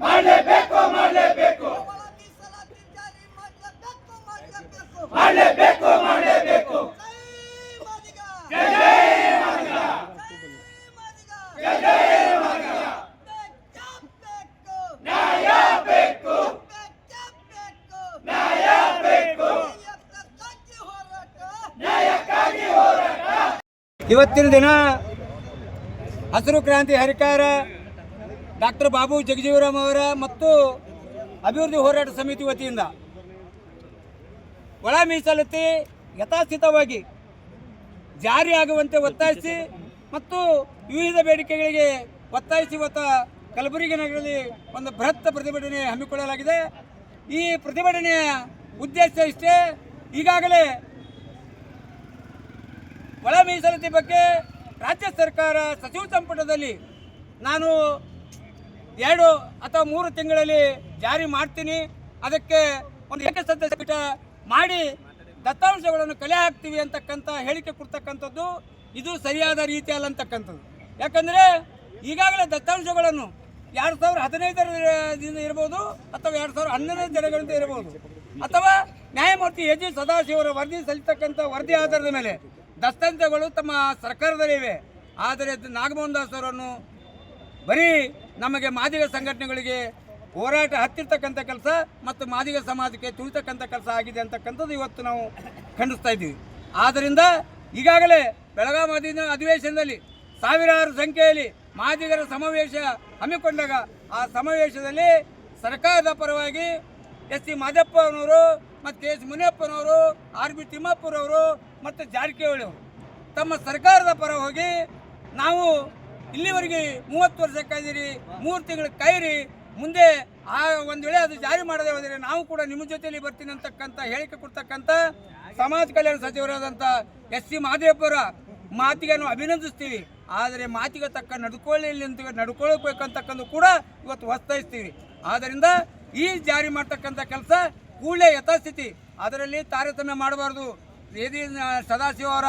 ಮಾಡಲೇಬೇಕು ಮಾಡಲೇಬೇಕು. ಮಾಡಲೇಬೇಕು ಮಾಡಲೇಬೇಕು. ಇವತ್ತಿನ ದಿನ ಹಸಿರು ಕ್ರಾಂತಿ ಹರಿಕಾರ ಡಾಕ್ಟರ್ ಬಾಬು ಜಗಜೀವರಾಮ್ ಅವರ ಮತ್ತು ಅಭಿವೃದ್ಧಿ ಹೋರಾಟ ಸಮಿತಿ ವತಿಯಿಂದ ಒಳ ಮೀಸಲಾತಿ ಯಥಾಸ್ಥಿತವಾಗಿ ಜಾರಿಯಾಗುವಂತೆ ಒತ್ತಾಯಿಸಿ ಮತ್ತು ವಿವಿಧ ಬೇಡಿಕೆಗಳಿಗೆ ಒತ್ತಾಯಿಸಿ ಇವತ್ತು ಕಲಬುರಗಿ ನಗರದಲ್ಲಿ ಒಂದು ಬೃಹತ್ ಪ್ರತಿಭಟನೆ ಹಮ್ಮಿಕೊಳ್ಳಲಾಗಿದೆ. ಈ ಪ್ರತಿಭಟನೆಯ ಉದ್ದೇಶ ಇಷ್ಟೇ. ಈಗಾಗಲೇ ಒಳ ಮೀಸಲಾತಿ ಬಗ್ಗೆ ರಾಜ್ಯ ಸರ್ಕಾರ ಸಚಿವ ಸಂಪುಟದಲ್ಲಿ ನಾನು ಎರಡು ಅಥವಾ ಮೂರು ತಿಂಗಳಲ್ಲಿ ಜಾರಿ ಮಾಡ್ತೀನಿ. ಅದಕ್ಕೆ ಒಂದು ಏಕಸದಸ್ಯ ಪೀಠ ಮಾಡಿ ದತ್ತಾಂಶಗಳನ್ನು ಕಲೆ ಹಾಕ್ತೀವಿ ಅಂತಕ್ಕಂಥ ಹೇಳಿಕೆ ಕೊಡ್ತಕ್ಕಂಥದ್ದು ಇದು ಸರಿಯಾದ ರೀತಿ ಅಲ್ಲ ಅಂತಕ್ಕಂಥದ್ದು. ಯಾಕಂದರೆ ಈಗಾಗಲೇ ದತ್ತಾಂಶಗಳನ್ನು ಎರಡು ಸಾವಿರ ಹದಿನೈದರಿಂದ ಇರ್ಬೋದು ಅಥವಾ ಎರಡು ಸಾವಿರ ಹನ್ನೆರಡನೇ ದಿನಗಳಿಂದ ಇರ್ಬೋದು. ಅಥವಾ ನ್ಯಾಯಮೂರ್ತಿ ಎ ಜಿ ಸದಾಶಿವರ ವರದಿ ಸಲ್ಲಿತಕ್ಕಂಥ ವರದಿ ಆಧಾರದ ಮೇಲೆ ದತ್ತಾಂಶಗಳು ತಮ್ಮ ಸರ್ಕಾರದಲ್ಲಿವೆ. ಆದರೆ ನಾಗಮೋಹನ್ ದಾಸ್ ಅವರನ್ನು ಬರೀ ನಮಗೆ ಮಾದಿಗ ಸಂಘಟನೆಗಳಿಗೆ ಹೋರಾಟ ಹತ್ತಿರ್ತಕ್ಕಂಥ ಕೆಲಸ ಮತ್ತು ಮಾದಿಗ ಸಮಾಜಕ್ಕೆ ತುಳಿತಕ್ಕಂಥ ಕೆಲಸ ಆಗಿದೆ ಅಂತಕ್ಕಂಥದ್ದು ಇವತ್ತು ನಾವು ಖಂಡಿಸ್ತಾ ಇದ್ದೀವಿ. ಆದ್ದರಿಂದ ಈಗಾಗಲೇ ಬೆಳಗಾವಿ ಅಧಿ ಅಧಿವೇಶನದಲ್ಲಿ ಸಾವಿರಾರು ಸಂಖ್ಯೆಯಲ್ಲಿ ಮಾದಿಗರ ಸಮಾವೇಶ ಹಮ್ಮಿಕೊಂಡಾಗ ಆ ಸಮಾವೇಶದಲ್ಲಿ ಸರ್ಕಾರದ ಪರವಾಗಿ ಎಸ್ ಸಿ ಮಾದಪ್ಪನವರು ಮತ್ತು ಎಸ್ ಮುನಿಯಪ್ಪನವರು, ಆರ್ ಬಿ ತಿಮ್ಮಪ್ಪರವರು ಮತ್ತು ಜಾರಕಿಹೊಳಿ ಅವರು ತಮ್ಮ ಸರ್ಕಾರದ ಪರ ಹೋಗಿ ನಾವು ಇಲ್ಲಿವರೆಗೆ ಮೂವತ್ತು ವರ್ಷ ಕಾಯ್ದಿರಿ ಮೂರು ತಿಂಗಳು ಕಾಯಿರಿ ಮುಂದೆ ಆ ಒಂದು ವೇಳೆ ಅದು ಜಾರಿ ಮಾಡದೆ ಹೋದರೆ ನಾವು ಕೂಡ ನಿಮ್ಮ ಜೊತೆಯಲ್ಲಿ ಬರ್ತೀನಿ ಅಂತಕ್ಕಂಥ ಹೇಳಿಕೆ ಕೊಡ್ತಕ್ಕಂಥ ಸಮಾಜ ಕಲ್ಯಾಣ ಸಚಿವರಾದಂಥ ಎಸ್ ಸಿ ಮಹದೇವರ ಮಾತಿಗೆ ನಾವು ಅಭಿನಂದಿಸ್ತೀವಿ. ಆದರೆ ಮಾತಿಗೆ ತಕ್ಕ ನಡ್ಕೊಳ್ಳಿ ಅಂತ ನಡ್ಕೊಳ್ಬೇಕಂತಕ್ಕಂಥ ಕೂಡ ಇವತ್ತು ಒತ್ತಾಯಿಸ್ತೀವಿ. ಆದ್ದರಿಂದ ಈ ಜಾರಿ ಮಾಡ್ತಕ್ಕಂಥ ಕೆಲಸ ಕೂಡಲೇ ಯಥಾಸ್ಥಿತಿ. ಅದರಲ್ಲಿ ತಾರತಮ್ಯ ಮಾಡಬಾರ್ದು. ಸದಾಶಿವ ಅವರ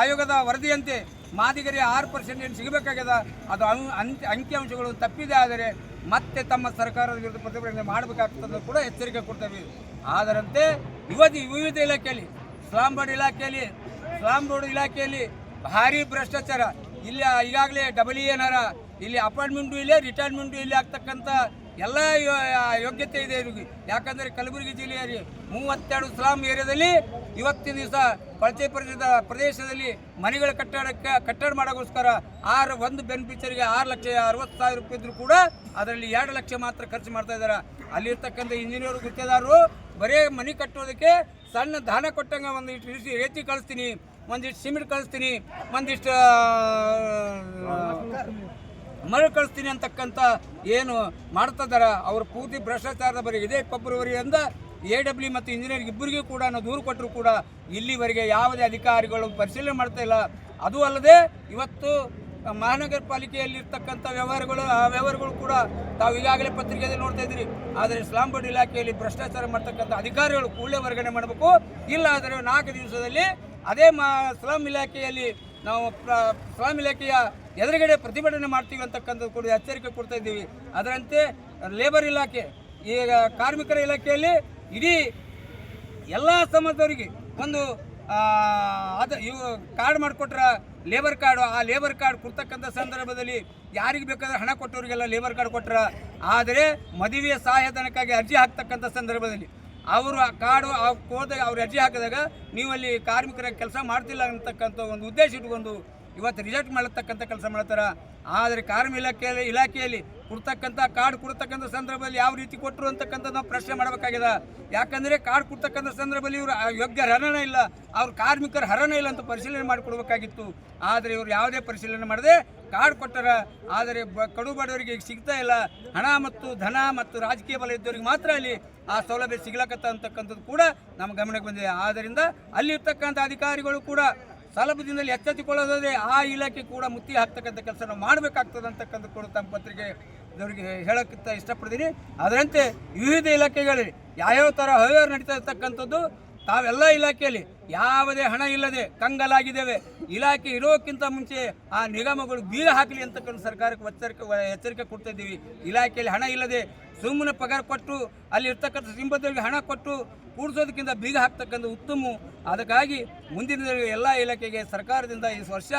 ಆಯೋಗದ ವರದಿಯಂತೆ ಮಾದಿಗರಿಗೆ ಆರು ಪರ್ಸೆಂಟ್ ಏನು ಸಿಗಬೇಕಾಗ್ಯದ ಅದು ಅಂಕಿ ಅಂಕಿಅಂಶಗಳು ತಪ್ಪಿದೆ ಆದರೆ ಮತ್ತೆ ತಮ್ಮ ಸರ್ಕಾರದ ವಿರುದ್ಧ ಪ್ರತಿಭಟನೆ ಮಾಡಬೇಕಾಗ್ತದೆ ಕೂಡ ಎಚ್ಚರಿಕೆ ಕೊಡ್ತೇವೆ. ಅದರಂತೆ ಯುವತಿ ವಿವಿಧ ಇಲಾಖೆಯಲ್ಲಿ, ಸ್ಲಾಂ ಬೋರ್ಡ್ ಇಲಾಖೆಯಲ್ಲಿ, ಸ್ಲಾಂ ಬೋರ್ಡ್ ಇಲಾಖೆಯಲ್ಲಿ ಭಾರಿ ಭ್ರಷ್ಟಾಚಾರ. ಇಲ್ಲಿ ಈಗಾಗಲೇ ಡಬಲ್ ಏನಾರ ಇಲ್ಲಿ ಅಪಾಯಿಂಟ್ಮೆಂಟು ಇಲ್ಲೇ ರಿಟೈರ್ಮೆಂಟು ಇಲ್ಲಿ ಆಗ್ತಕ್ಕಂಥ ಎಲ್ಲ ಯೋಗ್ಯತೆ ಇದೆ ಇವ್ರಿಗೆ. ಯಾಕಂದರೆ ಕಲಬುರಗಿ ಜಿಲ್ಲೆಯಲ್ಲಿ ಮೂವತ್ತೆರಡು ಸ್ಲಾಮ್ ಏರಿಯಾದಲ್ಲಿ ಇವತ್ತಿನ ದಿವಸ ಕೊಳಚೆ ಪ್ರದೇಶದ ಪ್ರದೇಶದಲ್ಲಿ ಮನೆಗಳ ಕಟ್ಟಡಕ್ಕೆ ಕಟ್ಟಡ ಮಾಡೋಕ್ಕೋಸ್ಕರ ಆರು, ಒಂದು ಬೆನಿಫಿಷರಿಗೆ ಆರು ಲಕ್ಷ ಅರವತ್ತು ಸಾವಿರ ರೂಪಾಯಿ ಇದ್ರು ಕೂಡ ಅದರಲ್ಲಿ ಎರಡು ಲಕ್ಷ ಮಾತ್ರ ಖರ್ಚು ಮಾಡ್ತಾ ಇದ್ದಾರೆ. ಅಲ್ಲಿರ್ತಕ್ಕಂಥ ಇಂಜಿನಿಯರ್ ಗುತ್ತೆದಾರರು ಬರೀ ಮನೆ ಕಟ್ಟೋದಕ್ಕೆ ಸಣ್ಣ ದಾನ ಕೊಟ್ಟಂಗೆ ಒಂದಿಷ್ಟು ಇಷ್ಟು ರೇತಿ ಕಳಿಸ್ತೀನಿ, ಒಂದಿಷ್ಟು ಸಿಮೆಂಟ್ ಕಳಿಸ್ತೀನಿ, ಒಂದಿಷ್ಟು ಆ, ಮರಳು ಕಳಿಸ್ತೀನಿ ಅಂತಕ್ಕಂಥ ಏನು ಮಾಡ್ತಾ ಇದ್ದಾರೆ ಅವ್ರ ಪೂರ್ತಿ ಭ್ರಷ್ಟಾಚಾರದ ಬರೀ ಇದೇ ಫೆಬ್ರವರಿಯಿಂದ ಎ ಡಬ್ಲ್ಯೂ ಮತ್ತು ಇಂಜಿನಿಯರ್ ಇಬ್ಬರಿಗೂ ಕೂಡ ನಾವು ದೂರು ಕೊಟ್ಟರು ಕೂಡ ಇಲ್ಲಿವರೆಗೆ ಯಾವುದೇ ಅಧಿಕಾರಿಗಳು ಪರಿಶೀಲನೆ ಮಾಡ್ತಾ ಇಲ್ಲ. ಅದು ಅಲ್ಲದೆ ಇವತ್ತು ಮಹಾನಗರ ಪಾಲಿಕೆಯಲ್ಲಿರ್ತಕ್ಕಂಥ ವ್ಯವಹಾರಗಳು ಆ ವ್ಯವಹಾರಗಳು ಕೂಡ ತಾವು ಈಗಾಗಲೇ ಪತ್ರಿಕೆಯಲ್ಲಿ ನೋಡ್ತಾ ಇದ್ದೀರಿ. ಆದರೆ ಸ್ಲಾಂ ಬೋರ್ಡ್ ಇಲಾಖೆಯಲ್ಲಿ ಭ್ರಷ್ಟಾಚಾರ ಮಾಡ್ತಕ್ಕಂಥ ಅಧಿಕಾರಿಗಳು ಕೂಡಲೇ ವರ್ಗಣೆ ಮಾಡಬೇಕು. ಇಲ್ಲ ಆದರೆ ನಾಲ್ಕು ದಿವಸದಲ್ಲಿ ಅದೇ ಮಾ ಇಲಾಖೆಯಲ್ಲಿ ನಾವು ಪ್ರ- ಸ್ಲಂ ಇಲಾಖೆಯ ಎದುರುಗಡೆ ಪ್ರತಿಭಟನೆ ಮಾಡ್ತೀವಿ ಅಂತಕ್ಕಂಥದ್ದು ಕೂಡ ಎಚ್ಚರಿಕೆ ಕೊಡ್ತಾ ಇದ್ದೀವಿ. ಅದರಂತೆ ಲೇಬರ್ ಇಲಾಖೆ ಈಗ ಕಾರ್ಮಿಕರ ಇಲಾಖೆಯಲ್ಲಿ ಇಡೀ ಎಲ್ಲ ಸಮಾಜದವರಿಗೆ ಒಂದು ಆ, ಇವು ಕಾರ್ಡ್ ಮಾಡಿಕೊಟ್ರ ಲೇಬರ್ ಕಾರ್ಡು ಆ ಲೇಬರ್ ಕಾರ್ಡ್ ಕೊಡ್ತಕ್ಕಂಥ ಸಂದರ್ಭದಲ್ಲಿ ಯಾರಿಗೆ ಬೇಕಾದ್ರೆ ಹಣ ಕೊಟ್ಟವರಿಗೆಲ್ಲ ಲೇಬರ್ ಕಾರ್ಡ್ ಕೊಟ್ರ ಆದರೆ ಮದುವೆಯ ಸಹಾಯಧನಕ್ಕಾಗಿ ಅರ್ಜಿ ಹಾಕ್ತಕ್ಕಂಥ ಸಂದರ್ಭದಲ್ಲಿ ಅವರು ಆ ಕಾರ್ಡು ಹೋದಾಗ ಅವ್ರು ಅರ್ಜಿ ಹಾಕಿದಾಗ ನೀವು ಅಲ್ಲಿ ಕಾರ್ಮಿಕರ ಕೆಲಸ ಮಾಡ್ತಿಲ್ಲ ಅಂತಕ್ಕಂಥ ಒಂದು ಉದ್ದೇಶ ಇಟ್ಕೊಂಡು ಇವತ್ತು ರಿಜೆಕ್ಟ್ ಮಾಡತಕ್ಕಂಥ ಕೆಲಸ ಮಾಡ್ತಾರೆ. ಆದರೆ ಕಾರ್ಮಿಕ ಇಲಾಖೆಯಲ್ಲಿ ಇಲಾಖೆಯಲ್ಲಿ ಕೊಡ್ತಕ್ಕಂಥ ಕಾರ್ಡ್ ಕೊಡ್ತಕ್ಕಂಥ ಸಂದರ್ಭದಲ್ಲಿ ಯಾವ ರೀತಿ ಕೊಟ್ಟರು ಅಂತಕ್ಕಂಥ ನಾವು ಪ್ರಶ್ನೆ ಮಾಡಬೇಕಾಗಿದೆ. ಯಾಕಂದರೆ ಕಾರ್ಡ್ ಕೊಡ್ತಕ್ಕಂಥ ಸಂದರ್ಭದಲ್ಲಿ ಇವರು ಯೋಗ್ಯ ಹರಣ ಇಲ್ಲ. ಅವ್ರ ಕಾರ್ಮಿಕರ ಹರಣ ಇಲ್ಲ ಅಂತ ಪರಿಶೀಲನೆ ಮಾಡಿಕೊಡ್ಬೇಕಾಗಿತ್ತು. ಆದರೆ ಇವರು ಯಾವುದೇ ಪರಿಶೀಲನೆ ಮಾಡದೆ ಕಾರ್ಡ್ ಕೊಟ್ಟರ. ಆದರೆ ಬ, ಕಡು ಬಡವರಿಗೆ ಸಿಗ್ತಾ ಇಲ್ಲ. ಹಣ ಮತ್ತು ಧನ ಮತ್ತು ರಾಜಕೀಯ ಬಲ ಇದ್ದವರಿಗೆ ಮಾತ್ರ ಅಲ್ಲಿ ಆ ಸೌಲಭ್ಯ ಸಿಗ್ಲಕತ್ತ ಅಂತಕ್ಕಂಥದ್ದು ಕೂಡ ನಮ್ಮ ಗಮನಕ್ಕೆ ಬಂದಿದೆ. ಆದ್ದರಿಂದ ಅಲ್ಲಿರ್ತಕ್ಕಂಥ ಅಧಿಕಾರಿಗಳು ಕೂಡ ಸಲಭದಿಂದಲ್ಲಿ ಎಚ್ಚೆತ್ತುಕೊಳ್ಳೋದಾದ್ರೆ ಆ ಇಲಾಖೆ ಕೂಡ ಮುತ್ತಿ ಹಾಕ್ತಕ್ಕಂಥ ಕೆಲಸ ನಾವು ಮಾಡಬೇಕಾಗ್ತದೆ ಅಂತಕ್ಕಂಥ ಕೂಡ ತಮ್ಮ ಪತ್ರಿಕೆ ಅವರಿಗೆ ಹೇಳೋಕ್ಕಿಂತ ಇಷ್ಟಪಡ್ತೀನಿ. ಅದರಂತೆ ವಿವಿಧ ಇಲಾಖೆಗಳಲ್ಲಿ ಯಾವ್ಯಾವ ಥರ ಹವ್ಯವಹಾರ ನಡೀತಾ ಇರ್ತಕ್ಕಂಥದ್ದು, ತಾವೆಲ್ಲ ಇಲಾಖೆಯಲ್ಲಿ ಯಾವುದೇ ಹಣ ಇಲ್ಲದೆ ಕಂಗಲಾಗಿದ್ದೇವೆ. ಇಲಾಖೆ ಇರೋಕ್ಕಿಂತ ಮುಂಚೆ ಆ ನಿಗಮಗಳು ಬೀಗ ಹಾಕಲಿ ಅಂತಕ್ಕಂಥ ಸರ್ಕಾರಕ್ಕೆ ಎಚ್ಚರಿಕೆ ಎಚ್ಚರಿಕೆ ಕೊಡ್ತಾ ಇದ್ದೀವಿ. ಇಲಾಖೆಯಲ್ಲಿ ಹಣ ಇಲ್ಲದೆ ಸುಮ್ಮನೆ ಪಗಾರ ಕೊಟ್ಟು, ಅಲ್ಲಿ ಇರ್ತಕ್ಕಂಥ ಸಿಂಬದವರಿಗೆ ಹಣ ಕೊಟ್ಟು ಕೂಡಿಸೋದಕ್ಕಿಂತ ಬೀಗ ಹಾಕ್ತಕ್ಕಂಥ ಉತ್ತಮ ಅದಕ್ಕಾಗಿ ಮುಂದಿನ ಎಲ್ಲ ಇಲಾಖೆಗೆ, ಸರ್ಕಾರದಿಂದ ಈ ವರ್ಷ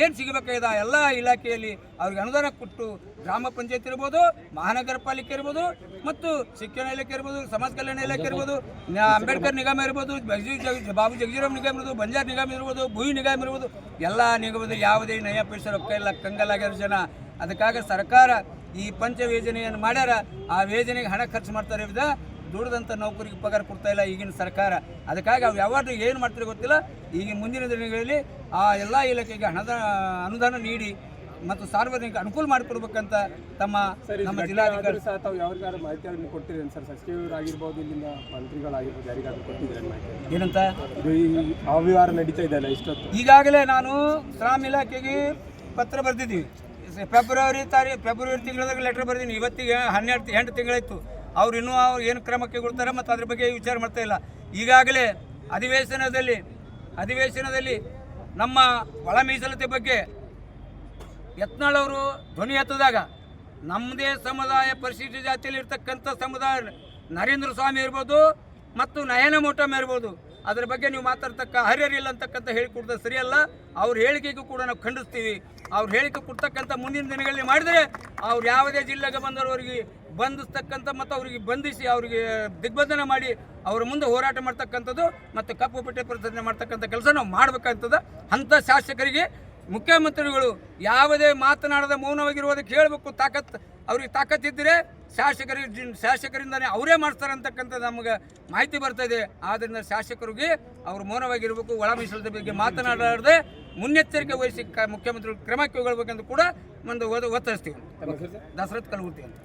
ಏನು ಸಿಗಬೇಕಾಗಿದೆ ಆ ಎಲ್ಲ ಇಲಾಖೆಯಲ್ಲಿ ಅವ್ರಿಗೆ ಅನುದಾನ ಕೊಟ್ಟು ಗ್ರಾಮ ಪಂಚಾಯತ್ ಇರ್ಬೋದು, ಮಹಾನಗರ ಪಾಲಿಕೆ ಇರ್ಬೋದು, ಮತ್ತು ಶಿಕ್ಷಣ ಇಲಾಖೆ ಇರ್ಬೋದು, ಸಮಾಜ ಕಲ್ಯಾಣ ಇಲಾಖೆ ಇರ್ಬೋದು ಅಂಬೇಡ್ಕರ್ ನಿಗಮ ಇರ್ಬೋದು ಬಾಬು ಜಗಜೀರಾಮ್ ನಿಗಮ ಇರ್ಬೋದು, ಬಂಜಾರ್ ನಿಗಮ ಇರ್ಬೋದು ಭೂಮಿ ನಿಗಮ ಇರ್ಬೋದು, ಎಲ್ಲ ನಿಗಮದ ಯಾವುದೇ ನಯ ಪೈಸೆ ರೊಕ್ಕ ಇಲ್ಲ ಕಂಗಲಾಗಿರೋ ಜನ ಅದಕ್ಕಾಗಿ ಸರ್ಕಾರ ಈ ಪಂಚ ಯೋಜನೆಯನ್ನು ಮಾಡ್ಯಾರ ಆ ಯೋಜನೆಗೆ ಹಣ ಖರ್ಚು ಮಾಡ್ತಾರೆ ವಿಧ ದುಡ್ದಂಥ ನೌಕರಿಗೆ ಪಗಾರ ಕೊಡ್ತಾ ಇಲ್ಲ ಈಗಿನ ಸರ್ಕಾರ. ಅದಕ್ಕಾಗಿ ಅವು ಯಾವಾಗ ಏನು ಮಾಡ್ತಾರೆ ಗೊತ್ತಿಲ್ಲ? ಈಗಿನ ಮುಂದಿನ ದಿನಗಳಲ್ಲಿ ಆ ಎಲ್ಲ ಇಲಾಖೆಗೆ ಹಣದ ಅನುದಾನ ನೀಡಿ ಮತ್ತು ಸಾರ್ವಜನಿಕ ಅನುಕೂಲ ಮಾಡಿಕೊಡ್ಬೇಕಂತ ತಮ್ಮ ನಮ್ಮ ಜಿಲ್ಲಾಧಿಕಾರಿ ಸಹ ತಾವು ಯಾರಿಗಾರು ಮಾಹಿತಿಯನ್ನು ಕೊಟ್ಟಿರೇನು ಸರ್? ಸಚಿವರಾಗಿರ್ಬೋದು ಇಲ್ಲಿಂದ ಮಂತ್ರಿಗಳಾಗಿರ್ಬೋದು ಯಾರಿಗಾದ್ರೂ ಕೊಟ್ಟಿದ್ದೀರೇನು ಮಾಹಿತಿ? ಏನಂತ? ಅವ್ಯವಹಾರ ನಡೀತಾ ಇದೆ ಅಲ್ಲ ಇಷ್ಟೊತ್ತು. ಈಗಾಗಲೇ ನಾನು ಶ್ರಾಮ್ ಇಲಾಖೆಗೆ ಪತ್ರ ಬರೆದಿದ್ದೀವಿ. ಫೆಬ್ರವರಿ ತಾರೀಕು ಫೆಬ್ರವರಿ ತಿಂಗಳದಾಗ ಲೆಟರ್ ಬರ್ದೀನಿ. ಇವತ್ತಿಗೆ ಹನ್ನೆರಡು, ಎಂಟು ತಿಂಗಳಾಯಿತು. ಅವ್ರು ಇನ್ನೂ ಅವ್ರು ಏನು ಕ್ರಮಕ್ಕೆ ಕೈಗೊಳ್ತಾರೆ ಮತ್ತು ಅದ್ರ ಬಗ್ಗೆ ವಿಚಾರ ಮಾಡ್ತಾ ಇಲ್ಲ. ಈಗಾಗಲೇ ಅಧಿವೇಶನದಲ್ಲಿ ಅಧಿವೇಶನದಲ್ಲಿ ನಮ್ಮ ಒಳ ಮೀಸಲತೆ ಬಗ್ಗೆ ಯತ್ನಾಳವರು ಧ್ವನಿ ಎತ್ತದಾಗ ನಮ್ಮದೇ ಸಮುದಾಯ ಪರಿಶಿಷ್ಟ ಜಾತಿಯಲ್ಲಿ ಇರ್ತಕ್ಕಂಥ ಸಮುದಾಯ ನರೇಂದ್ರ ಸ್ವಾಮಿ ಇರ್ಬೋದು ಮತ್ತು ನಯನ ಮೋಟಮ್ ಇರ್ಬೋದು. ಅದ್ರ ಬಗ್ಗೆ ನೀವು ಮಾತಾಡ್ತಕ್ಕ ಹರಿಯರಿಲ್ಲ ಅಂತಕ್ಕಂಥ ಹೇಳಿಕೊಡ್ದ ಸರಿಯಲ್ಲ? ಅವ್ರ ಹೇಳಿಕೆಗೂ ಕೂಡ ನಾವು ಖಂಡಿಸ್ತೀವಿ. ಅವ್ರ ಹೇಳಿಕೆ ಕೊಡ್ತಕ್ಕಂಥ ಮುಂದಿನ ದಿನಗಳಲ್ಲಿ ಮಾಡಿದರೆ ಅವ್ರು ಯಾವುದೇ ಜಿಲ್ಲೆಗೆ ಬಂದವರಿಗೆ ಬಂಧಿಸ್ತಕ್ಕಂಥ ಮತ್ತು ಅವರಿಗೆ ಬಂಧಿಸಿ ಅವರಿಗೆ ದಿಗ್ಬಂಧನ ಮಾಡಿ ಅವ್ರ ಮುಂದೆ ಹೋರಾಟ ಮಾಡ್ತಕ್ಕಂಥದ್ದು ಮತ್ತು ಕಪ್ಪು ಪಟ್ಟೆ ಪ್ರತಿಭಟನೆ ಮಾಡ್ತಕ್ಕಂಥ ಕೆಲಸ ನಾವು ಮಾಡ್ಬೇಕಂತದ ಅಂಥ ಶಾಸಕರಿಗೆ, ಮುಖ್ಯಮಂತ್ರಿಗಳು ಯಾವುದೇ ಮಾತನಾಡದ ಮೌನವಾಗಿರುವುದಕ್ಕೆ ಹೇಳಬೇಕು ತಾಕತ್, ಅವ್ರಿಗೆ ತಾಕತ್ತಿದ್ದರೆ ಶಾಸಕರಿಗೆ ಜಿ- ಶಾಸಕರಿಂದನೇ ಅವರೇ ಮಾಡ್ತಾರೆ ಅಂತಕ್ಕಂಥ ನಮಗೆ ಮಾಹಿತಿ ಬರ್ತಾ ಇದೆ. ಆದ್ದರಿಂದ ಶಾಸಕರಿಗೆ ಅವರು ಮೌನವಾಗಿರಬೇಕು ಒಳ ಮೀಸಲದ ಬಗ್ಗೆ ಮಾತನಾಡಲಾರದೆ ಮುನ್ನೆಚ್ಚರಿಕೆ ವಹಿಸಿ ಮುಖ್ಯಮಂತ್ರಿ ಮುಖ್ಯಮಂತ್ರಿಗಳು ಕ್ರಮ ಕೈಗೊಳ್ಬೇಕೆಂದು ಕೂಡ ಒಂದು ಒತ್ತ- ಒತ್ತಾಯಿಸ್ತೀವಿ. ದಸರತ್ ಕಲಗುರ್ತಿ ಅಂತ.